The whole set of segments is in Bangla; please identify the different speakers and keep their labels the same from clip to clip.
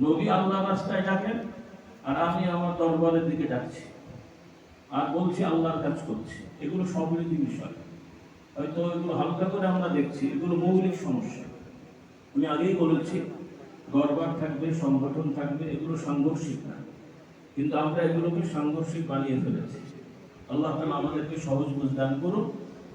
Speaker 1: নবী আল্লাহ রাস্তায় ডাকেন, আর আমি আমার দরবারের দিকে ডাকছি। আর বলছি, আল্লাহর কাজ করছি। এগুলো সমৃদ্ধি বিষয়। হয়তো এগুলো হালকা করে আমরা দেখছি, এগুলো মৌলিক সমস্যা। আমি আগেই বলেছি, দরবার থাকবে, সংগঠন থাকবে, এগুলো সাংঘর্ষিক না। কিন্তু আমরা এগুলোকে সাংঘর্ষিক বানিয়ে ফেলেছি। আল্লাহ তালা আমাদেরকে সহজ বুঝ দান করুন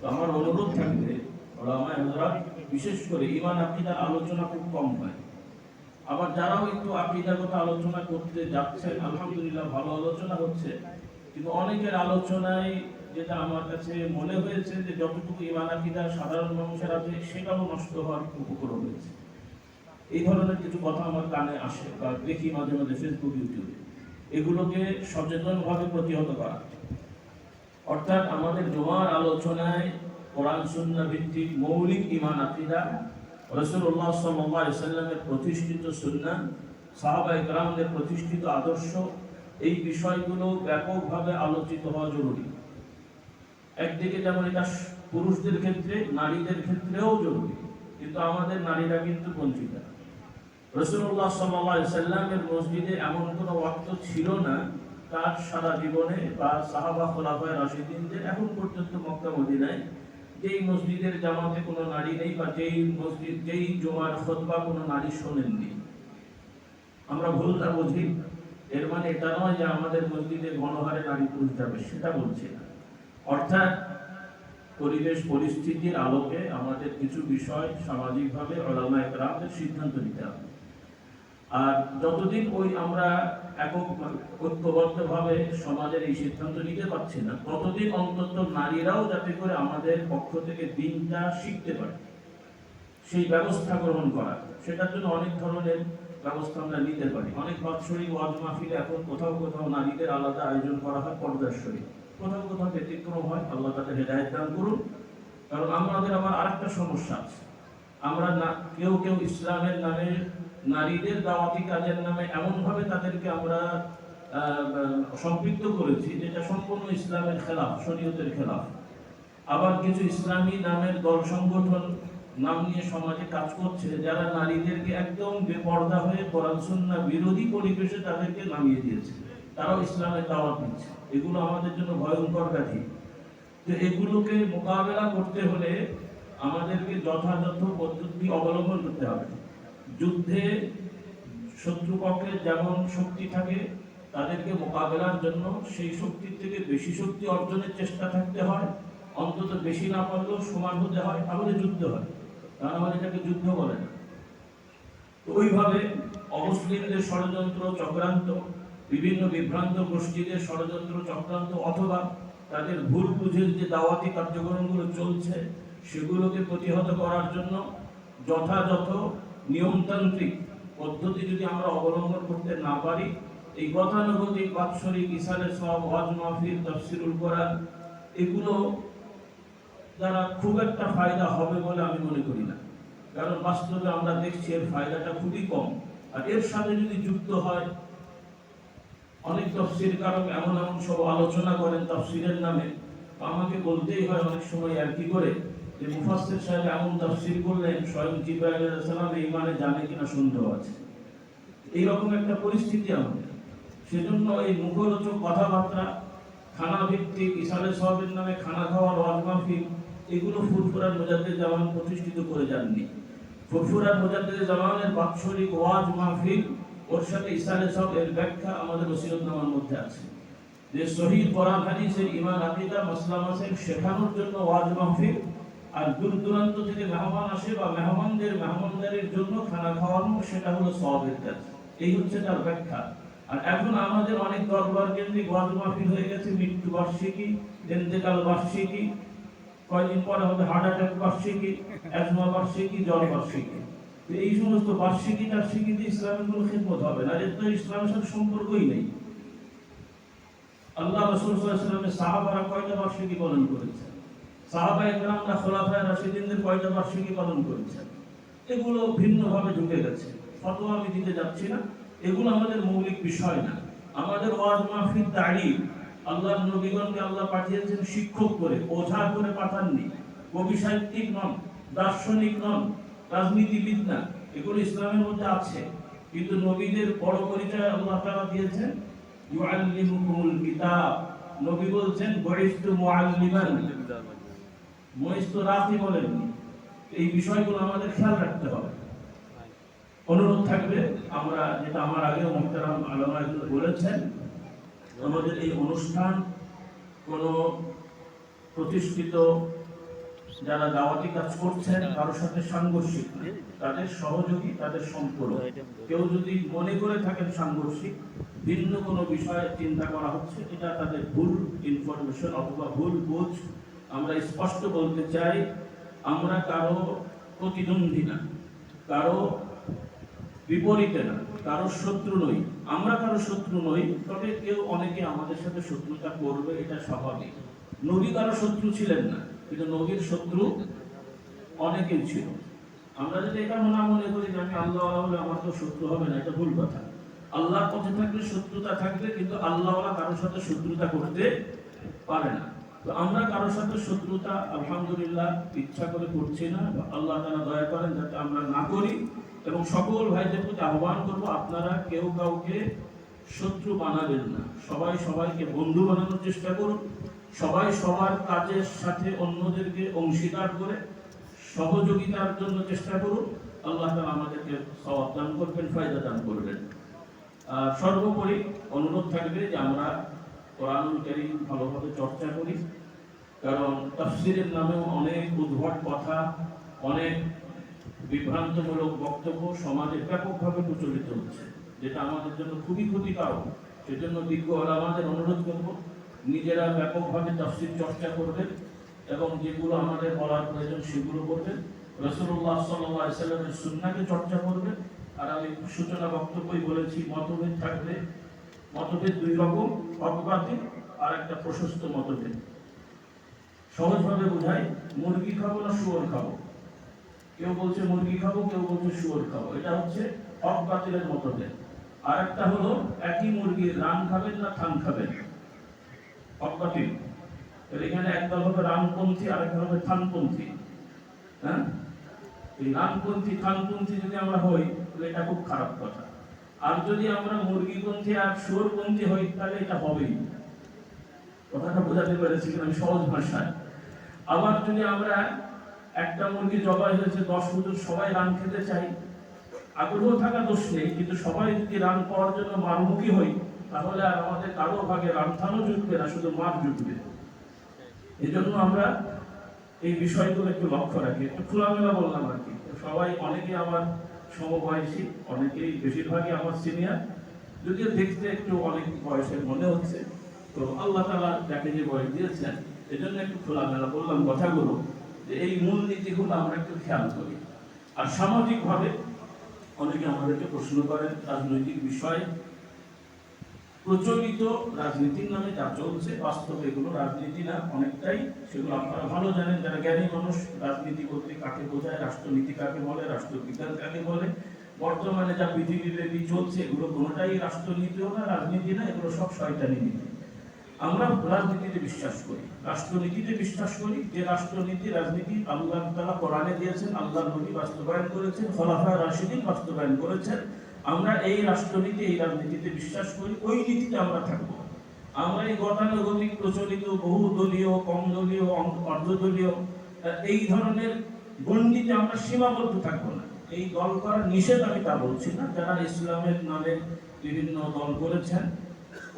Speaker 1: তো আমার অনুরোধ থাকবে ওলামা হজরত বিশেষ করে ইমান আকিদার আলোচনা খুব কম হয়। আবার যারাও একটু আকিদাগত আলোচনা করতে যাচ্ছেন আলহামদুলিল্লাহ ভালো আলোচনা হচ্ছে। কিন্তু অনেকের আলোচনায় যেটা আমার কাছে মনে হয়েছে যে যতটুকু ইমান আকিদা সাধারণ মানুষের আছে, সেটাও নষ্ট হওয়ার উপকরণ হয়েছে এই ধরনের কিছু কথা আমার কানে আসে বা দেখি মাঝে মাঝে ফেসবুক ইউটিউবে এগুলোকে সচেতনভাবে প্রতিহত করা। অর্থাৎ আমাদের জমার আলোচনায় কোরআন সুন্না ভিত্তিক মৌলিক ইমান আকিদা রসুল্লাহ সাল্লামের প্রতিষ্ঠিত সুন্না সাহাবা ইকরামদের প্রতিষ্ঠিত আদর্শ, এই বিষয়গুলো ব্যাপকভাবে আলোচিত হওয়া জরুরি। একদিকে যেমন এটা পুরুষদের ক্ষেত্রে, নারীদের ক্ষেত্রেও জরুরি, কিন্তু আমাদের নারীরা কিন্তু বঞ্চিত। রসুল্লাহ সাল্লামের মসজিদে এমন কোনো ওয়াক্ত ছিল না, তার সারা জীবনে বা সাহাবা খোলাফায় রাশিদিনদের এখন পর্যন্ত মক্কা, মদিনায় যেই মসজিদের জামাতে কোনো নারী নেই বা যেই মসজিদ, যেই জমার খোদবা কোনো নারী শোনেননি। আমরা ভুলটা বুঝি? এর মানে এটা নয় যে আমাদের মসজিদে গণহারে নারী পুরুষ যাবে, সেটা বলছি না। অর্থাৎ পরিবেশ, পরিস্থিতির আলোকে আমাদের কিছু বিষয় সামাজিকভাবে ওলামা একরামদের সিদ্ধান্ত নিতে হবে। আর যতদিন ওই আমরা একক ঐক্যবদ্ধভাবে সমাজের এই সিদ্ধান্ত নিতে পারছি না। ততদিন অন্তত নারীরাও যাতে করে আমাদের পক্ষ থেকে দিনটা শিখতে পারে, সেই ব্যবস্থা গ্রহণ করা। সেটার জন্য অনেক ধরনের ব্যবস্থা আমরা নিতে পারি। অনেক বাৎসরিক ওয়াজ মাহফিলে এখন কোথাও কোথাও নারীদের আলাদা আয়োজন করা হয়, পর্দার কোথাও কোথাও ব্যতিক্রম হয়, আল্লাহ তাদের হেদায়ত দান করুন। কারণ আমাদের আবার আরেকটা সমস্যা আছে। আমরা না কেউ কেউ ইসলামের নামে, নারীদের দাওয়াতি কাজের নামে এমনভাবে তাদেরকে আমরা সম্পৃক্ত করেছি যেটা সম্পূর্ণ ইসলামের খেলাফ, শরীয়তের খেলাফ। আবার কিছু ইসলামী নামের দল সংগঠন, নাম নিয়ে সমাজে কাজ করছে, যারা নারীদেরকে একদম বেপর্দা হয়ে সুন্নাহ বিরোধী পরিবেশে তাদেরকে নামিয়ে দিয়েছে। তারাও ইসলামের দাওয়াত দিচ্ছে এগুলো আমাদের জন্য ভয়ঙ্কর ব্যাধি। তো এগুলোকে মোকাবেলা করতে হলে আমাদেরকে যথাযথ পদ্ধতি অবলম্বন করতে হবে। যুদ্ধে শত্রুপক্ষের যেমন শক্তি থাকে, তাদেরকে মোকাবেলার জন্য সেই শক্তির থেকে বেশি শক্তি অর্জনের চেষ্টা থাকতে হয়। অন্তত বেশি না পারলেও সমান হতে হয়, তাহলে যুদ্ধ হয়। তার মানে এটাকে যুদ্ধ বলে না। তো ওইভাবে অমুসলিমদের ষড়যন্ত্র চক্রান্ত, বিভিন্ন বিভ্রান্ত গোষ্ঠীদের ষড়যন্ত্র চক্রান্ত, অথবা তাদের ভুল বুঝে যে দাওয়াতি কার্যক্রমগুলো চলছে সেগুলোকে প্রতিহত করার জন্য যথাযথ নিয়মতান্ত্রিক পদ্ধতি যদি আমরা অবলম্বন করতে না পারি, এই গতানুগতিক, বাৎসরিক ইসালে সব ওয়াজ মাহফিল, তফসিরুল কোরআন, এগুলো দ্বারা খুব একটা ফায়দা হবে বলে আমি মনে করি না। কারণ বাস্তবে আমরা দেখছি এর ফায়দাটা খুবই কম। আর এর সাথে যদি যুক্ত হয়, অনেক তফসির কারক এমন এমন সব আলোচনা করেন তফসিরের নামে আমাকে বলতেই হয় অনেক সময় আর কি করে যে মুফাসসির সাহেব এমন তফসির করলেন, স্বয়ং জিব্রাইল এই মানে জানে কিনা সন্দেহ আছে। এইরকম একটা পরিস্থিতি আমাদের। সেজন্য এই মুখরোচক কথাবার্তা খানা ভিত্তিক ইসালে সাহেবের নামে খানা খাওয়ার ওয়াজ মাহফিল, এগুলো ফুরফুরার মোজাদ্দের জামান প্রতিষ্ঠিত করে যাননি। ফুরফুরার মোজাদ্দের জামানের বাৎসরিক ওয়াজ মাহফিল, ওর সাথে ইসালে সাহেব এর ব্যাখ্যা আমাদের ওসিরতনামার মধ্যে আছে। যে শহীদ কোরআন হাদিসের ইমান আকিদা মাসলা মাসের শেখানোর জন্য ওয়াজ মাহফিল আর দূর দূরান্ত থেকে মেহমান আসে বা মেহমানদের, মেহমানদারির জন্য খানা খাওয়ানো, সেটা হলো সবের কাজ। এই হচ্ছে তার ব্যাখ্যা। আর এখন আমাদের অনেক দরবার কেন্দ্রিক ওয়াজ মাহফিল হয়ে গেছে, মৃত্যু বার্ষিকী ইন্তেকাল বার্ষিকী, কয়দিন পরে হবে হার্ট অ্যাটাক বার্ষিকী অ্যাজমা বার্ষিকী, জ্বর বার্ষিকী। এই সমস্ত বার্ষিকী টার্ষিকীতে ইসলামের কোনো খেদমত হবে না। এর তো ইসলামের সাথে সম্পর্কই নেই। আল্লাহ রসুল সাল্লামের সাহাবারা কয়টা বার্ষিকী পালন করেছেন? সাহাবা একরামরা খোলাফায় রাশিদিনদের কয়টা বার্ষিকী পালন করেছেন? এগুলো ভিন্নভাবে ঢুকে গেছে। ফতোয়া আমি দিতে যাচ্ছি না। এগুলো আমাদের মৌলিক বিষয় না। আমাদের ওয়াজ মাহফিল তারিফ আল্লাহর নবীগণকে আল্লাহ পাঠিয়েছেন শিক্ষক করে, ওঝা করে পাঠাননি। কবি সাহিত্যিক নন, দার্শনিক নন, রাজনীতিবিদ না। এগুলো ইসলামের মধ্যে আছে। কিন্তু নবীদের বড় পরিচয় আল্লাহ তারা দিয়েছেন, ইউআল্লিমুকুমুল কিতাব। নবী বলছেন বরিস্তু মুআল্লিমান। মহিস্তু রাফি বলেননি এই বিষয়গুলো আমাদের খেয়াল রাখতে হবে। অনুরোধ থাকবে, আমরা যেটা আমার আগেও মোহতারাম আলমায় বলেছেন, আমাদের এই অনুষ্ঠান কোনো প্রতিষ্ঠিত যারা দাওয়াতি কাজ করছেন, কারোর সাথে সাংঘর্ষিক তাদের সহযোগী, তাদের সম্পূর্ণ কেউ যদি মনে করে থাকেন সাংঘর্ষিক, ভিন্ন কোনো বিষয়ে চিন্তা করা হচ্ছে, এটা তাদের ভুল ইনফরমেশন অথবা ভুল বুঝ আমরা স্পষ্ট বলতে চাই, আমরা কারও প্রতিদ্বন্দ্বী না, কারও বিপরীতে না, কারও শত্রু নই। আমরা কারও শত্রু নই, তবে কেউ অনেকে আমাদের সাথে শত্রুতা করবে, এটা স্বাভাবিক। নবী কারও শত্রু ছিলেন না, কিন্তু নবীর শত্রু অনেকেই ছিল। আমরা যদি এটা মনে মনে করি যে আমি আল্লাহ হলে আমার তো শত্রু হবে না, এটা ভুল কথা। আল্লাহর পথে থাকলে শত্রুতা থাকবে, কিন্তু আল্লাহ কারোর সাথে শত্রুতা করতে পারে না। তো আমরা কারোর সাথে শত্রুতা, আলহামদুলিল্লাহ, ইচ্ছা করে করছি না আল্লাহ তারা দয়া করেন যাতে আমরা না করি। এবং সকল ভাইদের প্রতি আহ্বান করব, আপনারা কেউ কাউকে শত্রু বানাবেন না। সবাই সবাইকে বন্ধু বানানোর চেষ্টা করুন। সবাই সবার কাজের সাথে অন্যদেরকে অংশীদার করে সহযোগিতার জন্য চেষ্টা করুন। আল্লাহ তাআলা আমাদেরকে সওয়াব দান করবেন, ফায়দা দান করবেন। সর্বোপরি অনুরোধ থাকবে যে আমরা কারীম ভালোভাবে চর্চা করি। কারণ তাফসিরের নামেও অনেক উদ্ভট কথা, অনেক বিভ্রান্তমূলক বক্তব্য সমাজে ব্যাপকভাবে প্রচলিত হচ্ছে, যেটা আমাদের জন্য খুবই ক্ষতিকারক। সেজন্য বিজ্ঞ আমাদের অনুরোধ করব, নিজেরা ব্যাপকভাবে তাফসির চর্চা করবেন এবং যেগুলো আমাদের বলার প্রয়োজন সেগুলো করবেন। রসুল্লাহ সাল্লাহ সাল্লামের সুন্নাকে চর্চা করবেন। আর আমি সূচনা বক্তব্যই বলেছি, মতভেদ থাকবে মতভেদ দুই রকম অপবাদী আর একটা প্রশস্ত মতভেদ। সহজভাবে বোঝাই মুরগি খাব না শুয়োর খাব? কেউ বলছে মুরগি খাব, কেউ বলছে শুয়োর খাব। এটা হচ্ছে হক বাতিলের মতভেদ। আর একটা হলো, একই মুরগির রান খাবেন না থান খাবেন? হক বাতিল এখানে একটা হবে রামপন্থী আর একটা হবে থানপন্থী। হ্যাঁ? এই রামপন্থী থানপন্থী যদি আমরা হই, তাহলে এটা খুব খারাপ কথা। আর যদি আমরা মুরগিপন্থী আর শুয়োরপন্থী হই, তাহলে এটা হবেই। কথাটা বোঝাতে পেরেছি কিনা আমি সহজ ভাষায়। আবার যদি আমরা একটা মুরগি জবাই হয়েছে, দশ বছর সবাই রান খেতে চাই, আগ্রহ থাকা দোষ নেই, কিন্তু সবাই যদি রান পাওয়ার জন্য মারমুখী হই, তাহলে আর আমাদের কারও ভাগে রামথানও জুটবে না, শুধু মার জুটবে। এই জন্য আমরা এই বিষয়গুলো একটু লক্ষ্য রাখি। একটু খোলামেলা বললাম আর কি। সবাই অনেকে আমার সমবয়সী অনেকেই বেশিরভাগই আমার সিনিয়র যদিও দেখতে একটু অনেক বয়সের মনে হচ্ছে, তো আল্লাহ তালা যাকে যে বয়স দিয়েছেন, এজন্য একটু খোলামেলা বললাম কথাগুলো যে এই মূল নীতিগুলো আমরা একটু খেয়াল করি। আর সামাজিকভাবে অনেকে আমাদেরকে প্রশ্ন করেন, রাজনৈতিক বিষয়ে প্রচলিত রাজনীতির নামে যা চলছে, বাস্তবে এগুলো রাজনীতি না, অনেকটাই সেগুলো আপনারা ভালো জানেন। যারা জ্ঞানী মানুষ, রাজনীতি বলতে কাকে বোঝায়? রাষ্ট্রনীতি কাকে বলে? রাষ্ট্রবিজ্ঞান কাকে বলে? বর্তমানে যা পৃথিবীব্যাপী চলছে, এগুলো কোনোটাই রাষ্ট্রনীতিও না, রাজনীতি না, এগুলো সব শয়তানি নীতি। আমরা রাজনীতিতে বিশ্বাস করি। রাষ্ট্রনীতিতে বিশ্বাস করি যে রাষ্ট্রনীতি, রাজনীতি আল্লাহ তালা কোরআনে দিয়েছেন, আল্লাহ নবী বাস্তবায়ন করেছেন, খলাফা রাশিদিন বাস্তবায়ন করেছেন। আমরা এই রাষ্ট্রনীতি, এই রাজনীতিতে বিশ্বাস করি, ওই নীতিতে আমরা থাকব। আমরা এই গতানুগতিক, প্রচলিত বহু দলীয় কম দলীয় অর্ধদলীয় এই ধরনের গণ্ডিতে আমরা সীমাবদ্ধ থাকব না। এই দল করার নিষেধ আমি তা বলছি না। যারা ইসলামের নামে বিভিন্ন দল করেছেন,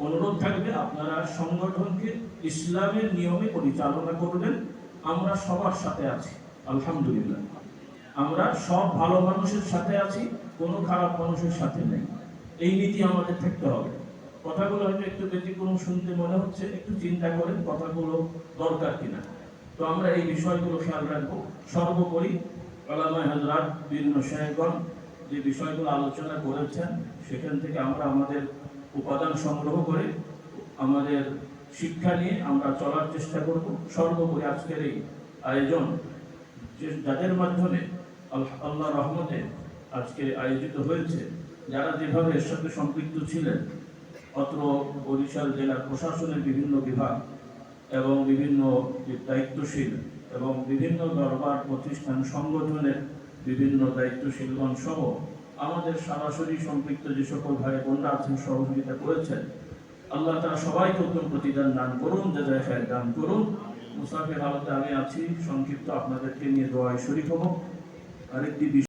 Speaker 1: অনুরোধ থাকবে আপনারা সংগঠনকে ইসলামের নিয়মে পরিচালনা করবেন। আমরা সবার সাথে আছি, আলহামদুলিল্লাহ। আমরা সব ভালো মানুষের সাথে আছি। কোনো খারাপ মানুষের সাথে নেই। এই নীতি আমাদের থাকতে হবে। কথাগুলো হয়তো একটু ব্যতিক্রম শুনতে মনে হচ্ছে, একটু চিন্তা করেন কথাগুলো দরকার কিনা। তো আমরা এই বিষয়গুলো খেয়াল রাখব। সর্বোপরি আলামা হাজরাত বিভিন্ন সাহেবগণ যে বিষয়গুলো আলোচনা করেছেন, সেখান থেকে আমরা আমাদের উপাদান সংগ্রহ করে আমাদের শিক্ষা নিয়ে আমরা চলার চেষ্টা করব। সর্বোপরি আজকের এই আয়োজন যাদের মাধ্যমে আল- আল্লাহ রহমতে আজকে আয়োজিত হয়েছে, যারা যেভাবে এর সাথে সম্পৃক্ত ছিলেন, অত্র বরিশাল জেলার প্রশাসনের বিভিন্ন বিভাগ এবং বিভিন্ন যে দায়িত্বশীল এবং বিভিন্ন দরবার প্রতিষ্ঠান সংগঠনের বিভিন্ন দায়িত্বশীলগণ সহ আমাদের সরাসরি সম্পৃক্ত যে সকল ভাই বোনরা আছেন, সহযোগিতা করেছেন, আল্লাহ তারা সবাইকে উত্তম প্রতিদান দান করুন যাদের খায়ের দান করুন। মুসাফির হালতে আমি আছি, সংক্ষিপ্ত আপনাদেরকে নিয়ে দোয়ায় শরীক হব। আরেকটি